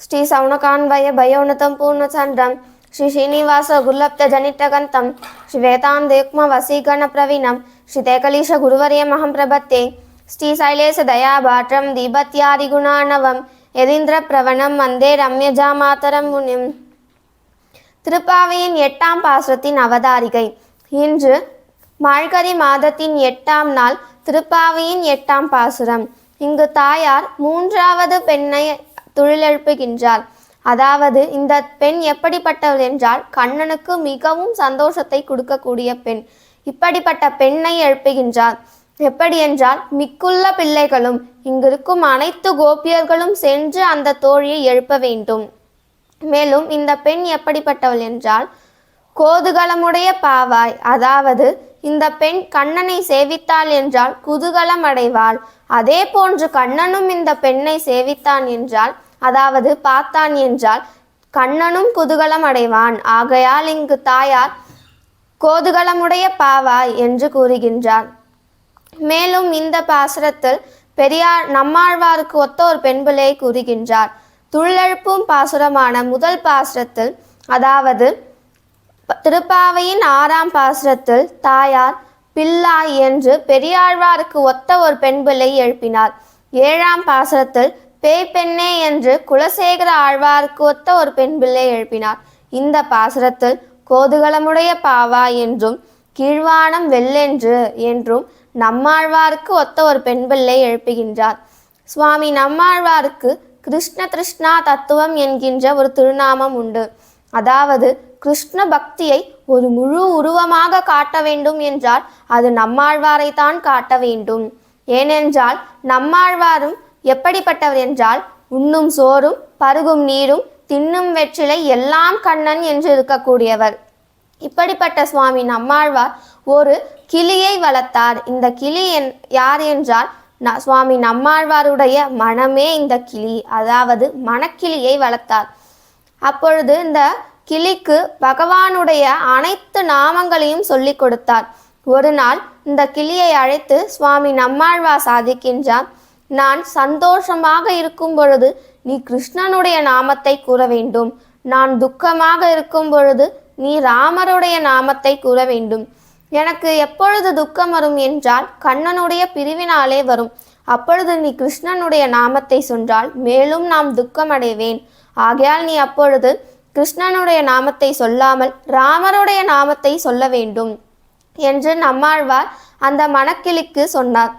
శ్రీ సౌనకాన్వయ భయోన్నతం పూర్ణచంద్రం శ్రీ శ్రీనివాస గుర్లబ్ధ జనిట్టగంతం శ్రీ వేతాందేక్మ వసీగణ ప్రవీణం శ్రీ తేకలీశ గురువర్యమహం ప్రభత్తే శ్రీ శైలేశ దయాభాటం దీపత్యాదిగుణాణవం எதிந்திரப்பிரவணம் வந்தே ரம்யஜாமாதரம் முனிம். திருப்பாவையின் எட்டாம் பாசுரத்தின் அவதாரிகை. இன்று மாழ்கரி மாதத்தின் எட்டாம் நாள் திருப்பாவையின் எட்டாம் பாசுரம். இங்கு தாயார் மூன்றாவது பெண்ணை தொழிலெழுப்புகின்றார். அதாவது இந்த பெண் எப்படிப்பட்டவள் என்றால் கண்ணனுக்கு மிகவும் சந்தோஷத்தை கொடுக்கக்கூடிய பெண். இப்படிப்பட்ட பெண்ணை எழுப்புகின்றார். எப்படி என்றால் மிக்குள்ள பிள்ளைகளும் இங்கிருக்கும் அனைத்து கோபியர்களும் சென்று அந்த தோழியை எழுப்ப வேண்டும். மேலும் இந்த பெண் எப்படிப்பட்டவள் என்றால் கோதுகலமுடைய பாவாய். அதாவது இந்த பெண் கண்ணனை சேவித்தாள் என்றால் குதூகலம் அடைவாள் அதே போன்று கண்ணனும் இந்த பெண்ணை சேவித்தான் என்றால் அதாவது பார்த்தான் என்றால் கண்ணனும் குதூகலம் அடைவான். ஆகையால் இங்கு தாயார் கோதுகலமுடைய பாவாய் என்று கூறுகின்றார். மேலும் இந்த பாசுரத்தில் பெரியார் நம்மாழ்வாருக்கு ஒத்த ஒரு பெண்பிள்ளையை கூறுகின்றார். துள்ளெழுப்பும் பாசுரமான முதல் பாசுரத்தில் அதாவது திருப்பாவையின் ஆறாம் பாசுரத்தில் தாயார் பில்லா என்று பெரியாழ்வாருக்கு ஒத்த ஒரு பெண்பிள்ளை எழுப்பினார். ஏழாம் பாசுரத்தில் பேய் பெண்ணே என்று குலசேகர ஆழ்வாருக்கு ஒத்த ஒரு பெண் பிள்ளை எழுப்பினார். இந்த பாசுரத்தில் கோதுகலமுடைய பாவா என்றும் கீழ்வானம் வெள்ளென்று என்றும் நம்மாழ்வாருக்கு ஒத்த ஒரு பெண் பிள்ளை எழுப்புகின்றார். சுவாமி நம்மாழ்வாருக்கு கிருஷ்ண திருஷ்ணா தத்துவம் என்கின்ற ஒரு திருநாமம் உண்டு. அதாவது கிருஷ்ண பக்தியை ஒரு முழு உருவமாக காட்ட வேண்டும் என்றால் அது நம்மாழ்வாரை தான் காட்ட வேண்டும். ஏனென்றால் நம்மாழ்வாரும் எப்படிப்பட்டவர் என்றால் உண்ணும் சோறும் பருகும் நீரும் தின்னும் வெற்றிலை எல்லாம் கண்ணன் என்று இருக்கக்கூடியவர். இப்படிப்பட்ட சுவாமி நம்மாழ்வார் ஒரு கிளியை வளர்த்தார். இந்த கிளி என் யார் என்றால் ந- சுவாமி நம்மாழ்வாருடைய மனமே இந்த கிளி அதாவது மணக்கிளியை வளர்த்தார். அப்பொழுது இந்த கிளிக்கு பகவானுடைய அனைத்து நாமங்களையும் சொல்லிக் கொடுத்தார். ஒரு நாள் இந்த கிளியை அழைத்து சுவாமி நம்மாழ்வார் சாதிக்கின்றார். நான் சந்தோஷமாக இருக்கும் பொழுது நீ கிருஷ்ணனுடைய நாமத்தை கூற வேண்டும். நான் துக்கமாக இருக்கும் பொழுது நீ ராமருடைய நாமத்தை கூற வேண்டும். எனக்கு எப்பொழுது துக்கம் வரும் என்றால் கண்ணனுடைய பிரிவினாலே வரும். அப்பொழுது நீ கிருஷ்ணனுடைய நாமத்தை சொன்றால் மேலும் நாம் துக்கமடைவேன். ஆகையால் நீ அப்பொழுது கிருஷ்ணனுடைய நாமத்தை சொல்லாமல் ராமருடைய நாமத்தை சொல்ல வேண்டும் என்று நம்மாழ்வார் அந்த மணக்கிளிக்கு சொன்னார்.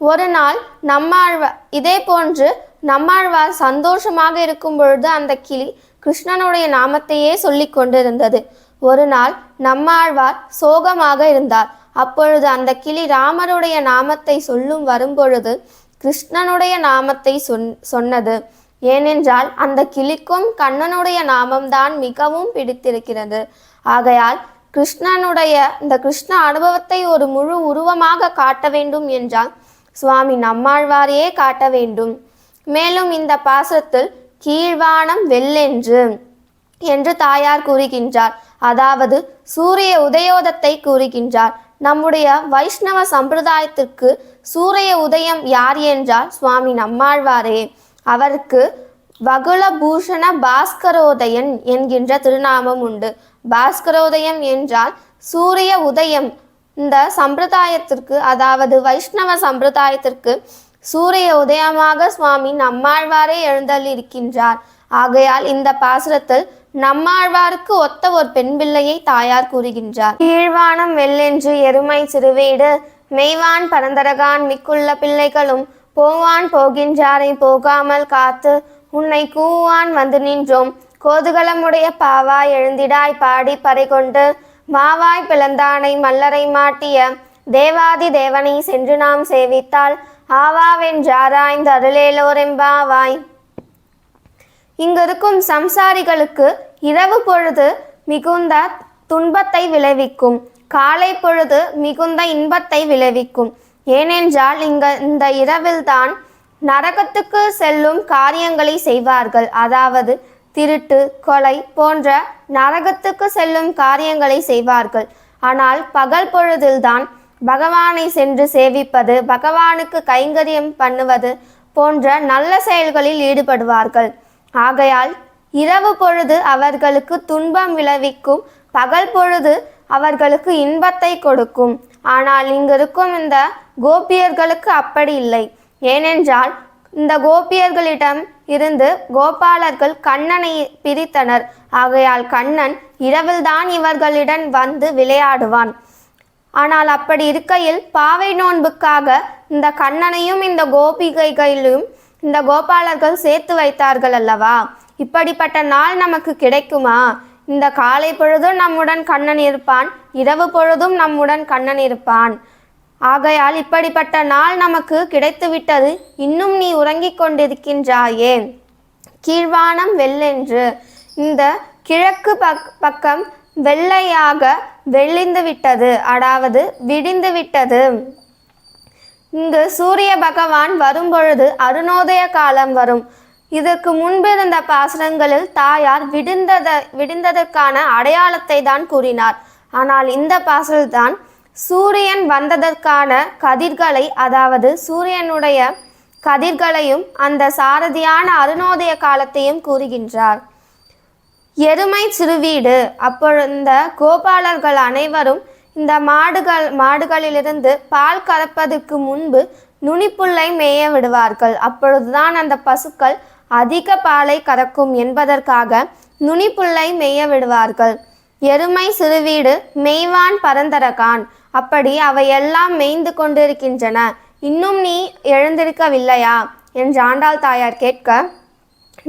ஒரு நாள் நம்மாழ்வார் இதே போன்று நம்மாழ்வார் சந்தோஷமாக இருக்கும் பொழுது அந்த கிளி கிருஷ்ணனுடைய நாமத்தையே சொல்லி கொண்டிருந்தது. ஒரு நாள் நம்மாழ்வார் சோகமாக இருந்தார். அப்பொழுது அந்த கிளி ராமருடைய நாமத்தை சொல்லும் வரும்பொழுது கிருஷ்ணனுடைய நாமத்தை சொன் சொன்னது. ஏனென்றால் அந்த கிளிக்கும் கண்ணனுடைய நாமம்தான் மிகவும் பிடித்திருக்கிறது. ஆகையால் கிருஷ்ணனுடைய இந்த கிருஷ்ண அனுபவத்தை ஒரு முழு உருவமாக காட்ட வேண்டும் என்றால் சுவாமி நம்மாழ்வாரையே காட்ட வேண்டும். மேலும் இந்த பாசத்தில் கீழ்வானம் வெள்ளென்று என்று தாயார் கூறுகின்றார். அதாவது சூரிய உதயோதத்தை கூறுகின்றார். நம்முடைய வைஷ்ணவ சம்பிரதாயத்திற்கு சூரிய உதயம் யார் என்றால் சுவாமி நம்மாழ்வாரே. அவருக்கு வகுல பூஷண பாஸ்கரோதயன் என்கின்ற திருநாமம் உண்டு. பாஸ்கரோதயம் என்றால் சூரிய உதயம் இந்த சம்பிரதாயத்திற்கு அதாவது வைஷ்ணவ சம்பிரதாயத்திற்கு சூரிய உதயமாக சுவாமி நம்மாழ்வாரே எழுந்தள்ளிருக்கின்றார் ஆகையால் இந்த பாசுரத்தில் நம்மாழ்வாருக்கு ஒத்த ஒரு பெண் பிள்ளையை தாயார் கூறுகின்றார். கீழ்வானம் வெள்ளென்று எருமை சிறுவீடு மெய்வான் பரந்தரகான் மிக்குள்ள பிள்ளைகளும் போவான் போகின்றாரை போகாமல் காத்து உன்னை கூவான் வந்து நின்றோம். கோதுகலமுடைய பாவாய் எழுந்திடாய் பாடி பறை கொண்டு மாவாய் பிளந்தானை மல்லரை மாட்டிய தேவாதி தேவனை சென்று நாம் சேவித்தால் ஆவாவென்றாராய்ந்து அருளேலோரெம்பாவாய். இங்கிருக்கும் சம்சாரிகளுக்கு இரவு பொழுது மிகுந்த துன்பத்தை விளைவிக்கும். காலை பொழுது மிகுந்த இன்பத்தை விளைவிக்கும். ஏனென்றால் இங்க இந்த இரவில்தான் நரகத்துக்கு செல்லும் காரியங்களை செய்வார்கள். அதாவது திருட்டு கொலை போன்ற நரகத்துக்கு செல்லும் காரியங்களை செய்வார்கள். ஆனால் பகல் பொழுதில்தான் பகவானை சென்று சேவிப்பது பகவானுக்கு கைங்கரியம் பண்ணுவது போன்ற நல்ல செயல்களில் ஈடுபடுவார்கள். ஆகையால் இரவு பொழுது அவர்களுக்கு துன்பம் விளைவிக்கும் பகல் பொழுது அவர்களுக்கு இன்பத்தை கொடுக்கும். ஆனால் இங்கிருக்கும் இந்த கோபியர்களுக்கு அப்படி இல்லை. ஏனென்றால் இந்த கோபியர்களிடம் இருந்து கோபாலர்கள் கண்ணனை பிரித்தனர். ஆகையால் கண்ணன் இரவில்தான் இவர்களிடம் வந்து விளையாடுவான். ஆனால் அப்படி இருக்கையில் பாவை நோன்புக்காக இந்த கண்ணனையும் இந்த கோபிகைகளையும் இந்த கோபாலர்கள் சேர்த்து வைத்தார்கள் அல்லவா? இப்படிப்பட்ட நாள் நமக்கு கிடைக்குமா? இந்த காலை பொழுதும் நம்முடன் கண்ணன் இருப்பான் இரவு பொழுதும் நம்முடன் கண்ணன் இருப்பான். ஆகையால் இப்படிப்பட்ட நாள் நமக்கு கிடைத்துவிட்டது. இன்னும் நீ உறங்கிக் கொண்டிருக்கின்றாயே. கீழ்வானம் வெள்ளென்று. இந்த கிழக்கு பக் பக்கம் வெள்ளையாக வெள்ளிந்து விட்டது அதாவது விடிந்து விட்டது இங்கு சூரிய பகவான் வரும்பொழுது அருணோதய காலம் வரும். இதற்கு முன்பிருந்த பாசனங்களில் தாயார் விடிந்தத விடிந்ததற்கான அடையாளத்தை தான் கூறினார். ஆனால் இந்த பாசல்தான் சூரியன் வந்ததற்கான கதிர்களை அதாவது சூரியனுடைய கதிர்களையும் அந்த சாரதியான அருணோதய காலத்தையும் கூறுகின்றார். எருமை சிறுவீடு. அப்பொழுந்த கோபாலர்கள் அனைவரும் இந்த மாடுகள் மாடுகளிலிருந்து பால் கறப்பதற்கு முன்பு நுனிப்புல்லை மேய விடுவார்கள். அப்பொழுதுதான் அந்த பசுக்கள் அதிக பாலை கறக்கும் என்பதற்காக நுனிப்புல்லை மேய விடுவார்கள். எருமை சிறுவீடு மெய்வான் பரந்தரகான். அப்படி அவையெல்லாம் மேய்ந்து கொண்டிருக்கின்றன. இன்னும் நீ எழுந்திருக்கவில்லையா? என்று ஆண்டாள் தாயார் கேட்க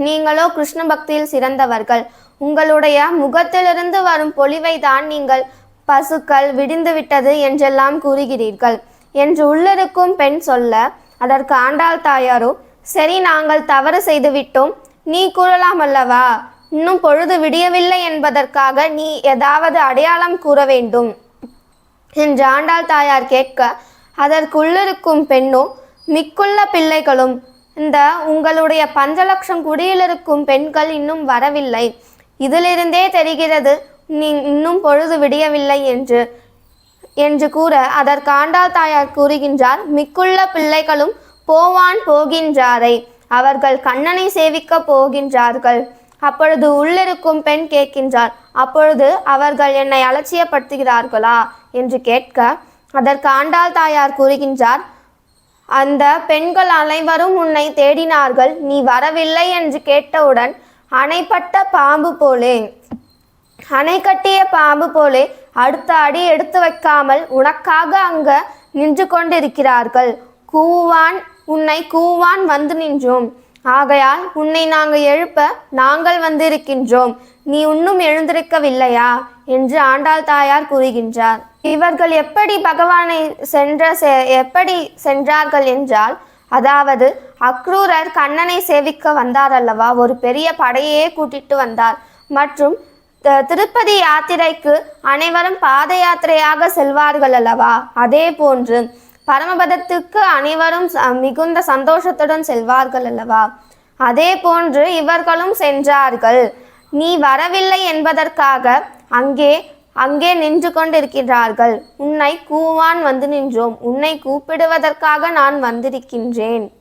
நீங்களோ கிருஷ்ண பக்தியில் சிறந்தவர்கள். உங்களுடைய முகத்திலிருந்து வரும் பொலிவை தான் நீங்கள் பசுக்கள் விடிந்து விட்டது என்றெல்லாம் கூறுகிறீர்கள் என்று உள்ளிருக்கும் பெண் சொல்ல அதற்கு ஆண்டாள் தாயாரோ சரி நாங்கள் தவறு செய்துவிட்டோம். நீ கூறலாம் அல்லவா? இன்னும் பொழுது விடியவில்லை என்பதற்காக நீ ஏதாவது அடையாளம் கூற வேண்டும். என்று ஆண்டாள் தாயார் கேட்க அதற்குள்ளிருக்கும் பெண்ணோ மிக்குள்ள பிள்ளைகளும் இந்த உங்களுடைய பஞ்சலட்சம் குடியிலிருக்கும் பெண்கள் இன்னும் வரவில்லை. இதிலிருந்தே தெரிகிறது நீ இன்னும் பொழுது விடியவில்லை என்று என்று கூற அதற்கு ஆண்டாள் தாயார் கூறுகின்றார் மிக்குள்ள பிள்ளைகளும் போவான் போகின்றாரை. அவர்கள் கண்ணனை சேவிக்க போகின்றார்கள். அப்பொழுது உள்ளிருக்கும் பெண் கேட்கின்றார் அப்பொழுது அவர்கள் என்னை அலட்சியப்படுத்துகிறார்களா? என்று கேட்க அதற்கு ஆண்டாள் தாயார் கூறுகின்றார் அந்த பெண்கள் அனைவரும் உன்னை தேடினார்கள் நீ வரவில்லை என்று கேட்டவுடன் அணைப்பட்ட பாம்பு போலே அணை கட்டிய பாம்பு போலே அடுத்த அடி எடுத்து வைக்காமல் உனக்காக அங்க நின்று கொண்டிருக்கிறார்கள். கூவான் உன்னை கூவான் வந்து நின்றோம். ஆகையால் உன்னை நாங்கள் எழுப்ப நாங்கள் வந்திருக்கின்றோம். நீ இன்னும் எழுந்திருக்கவில்லையா? என்று ஆண்டாள் தாயார் கூறுகின்றார். இவர்கள் எப்படி பகவானை சென்ற செ- எப்படி சென்றார்கள் என்றால் அதாவது அக்ரூரர் கண்ணனை சேவிக்க வந்தார் அல்லவா ஒரு பெரிய படையே கூட்டிட்டு வந்தார். மற்றும் த- திருப்பதி யாத்திரைக்கு அனைவரும் பாத யாத்திரையாக செல்வார்கள் அல்லவா அதே போன்று பரமபதத்துக்கு அனைவரும் ச- மிகுந்த சந்தோஷத்துடன் செல்வார்கள் அல்லவா? அதே போன்று இவர்களும் சென்றார்கள். நீ வரவில்லை என்பதற்காக அங்கே அங்கே நின்று கொண்டிருக்கிறார்கள். உன்னை கூவான் வந்து நின்றோம். உன்னை கூப்பிடுவதற்காக நான் வந்திருக்கின்றேன்.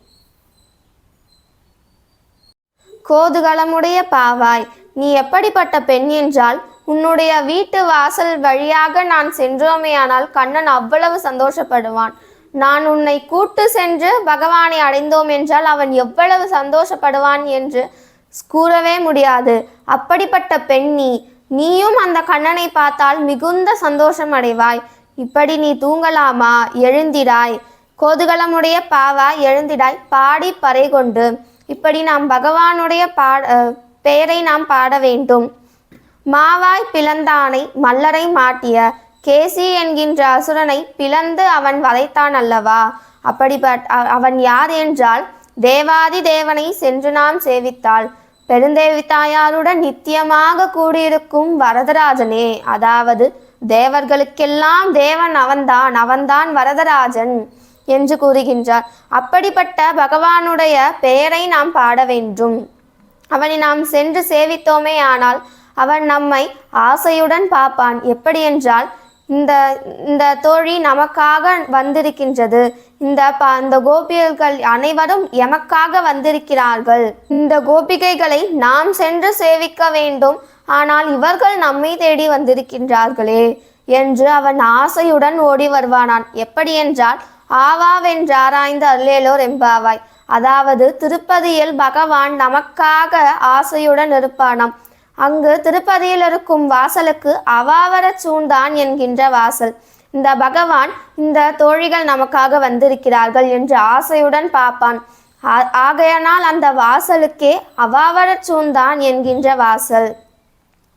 கோதுகலமுடைய பாவாய் நீ எப்படிப்பட்ட பெண் என்றால் உன்னுடைய வீட்டு வாசல் வழியாக நான் சென்றோமேயானால் கண்ணன் அவ்வளவு சந்தோஷப்படுவான். நான் உன்னை கூட்டு சென்று பகவானை அடைந்தோம் என்றால் அவன் எவ்வளவு சந்தோஷப்படுவான் என்று கூறவே முடியாது. அப்படிப்பட்ட பெண் நீ. நீயும் அந்த கண்ணனை பார்த்தால் மிகுந்த சந்தோஷம் அடைவாய். இப்படி நீ தூங்கலாமா? எழுந்திடாய். கோதுகலமுடைய பாவா எழுந்திடாய். பாடி பறை கொண்டு. இப்படி நாம் பகவானுடைய பாட பெயரை நாம் பாட வேண்டும். மாவாய் பிளந்தானை மல்லரை மாட்டிய கேசி என்கின்ற அசுரனை பிளந்து அவன் வதைத்தான் அல்லவா அப்படிப்பட் அ- அவன் யார் என்றால் தேவாதி தேவனை சென்று நாம் சேவித்தாள். பெருந்தேவி தாயாருடன் நித்தியமாக கூடியிருக்கும் வரதராஜனே அதாவது தேவர்களுக்கெல்லாம் தேவன் அவன்தான் அவன்தான் வரதராஜன் என்று கூறுகின்றார். அப்படிப்பட்ட பகவானுடைய பெயரை நாம் பாட வேண்டும். அவனை நாம் சென்று சேவித்தோமே ஆனால் அவன் நம்மை ஆசையுடன் பார்ப்பான். எப்படி என்றால் இந்த இந்த தோழி நமக்காக வந்திருக்கின்றது. இந்த ப இந்த கோபியர்கள் அனைவரும் எமக்காக வந்திருக்கிறார்கள். இந்த கோபிகைகளை நாம் சென்று சேவிக்க வேண்டும். ஆனால் இவர்கள் நம்மை தேடி வந்திருக்கின்றார்களே என்று அவன் ஆசையுடன் ஓடி வருவானான். எப்படி என்றால் ஆவாவென்றாராய்ந்து அல்லேலோர் எம்பாவாய் அதாவது திருப்பதியில் பகவான் நமக்காக ஆசையுடன் இருப்பானாம். அங்கு திருப்பதியில் இருக்கும் வாசலுக்கு அவாவர சூண்டான் என்கின்ற வாசல். இந்த பகவான் இந்த தோழிகள் நமக்காக வந்திருக்கிறார்கள் என்று ஆசையுடன் பார்ப்பான். ஆ- ஆகையானால் அந்த வாசலுக்கே அவாவர சூண்டான் என்கின்ற வாசல்.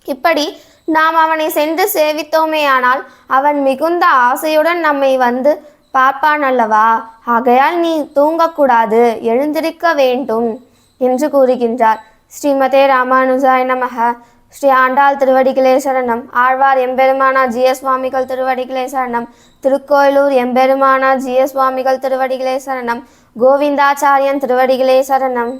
இப்படி நாம் அவனை சென்று சேவித்தோமேயானால் அவன் மிகுந்த ஆசையுடன் நம்மை வந்து பார்ப்பான் அல்லவா? ஆகையால் நீ தூங்கக்கூடாது எழுந்திருக்க வேண்டும் என்று கூறுகின்றார். ஸ்ரீமதே ராமானுஜாய நமக. ஸ்ரீ ஆண்டாள் திருவடிகளே சரணம். ஆழ்வார் எம்பெருமானா ஜிய சுவாமிகள் திருவடிகளே சரணம். திருக்கோயிலூர் எம்பெருமானா ஜிய சுவாமிகள் திருவடிகளே சரணம். கோவிந்தாச்சாரியன் திருவடிகளே சரணம்.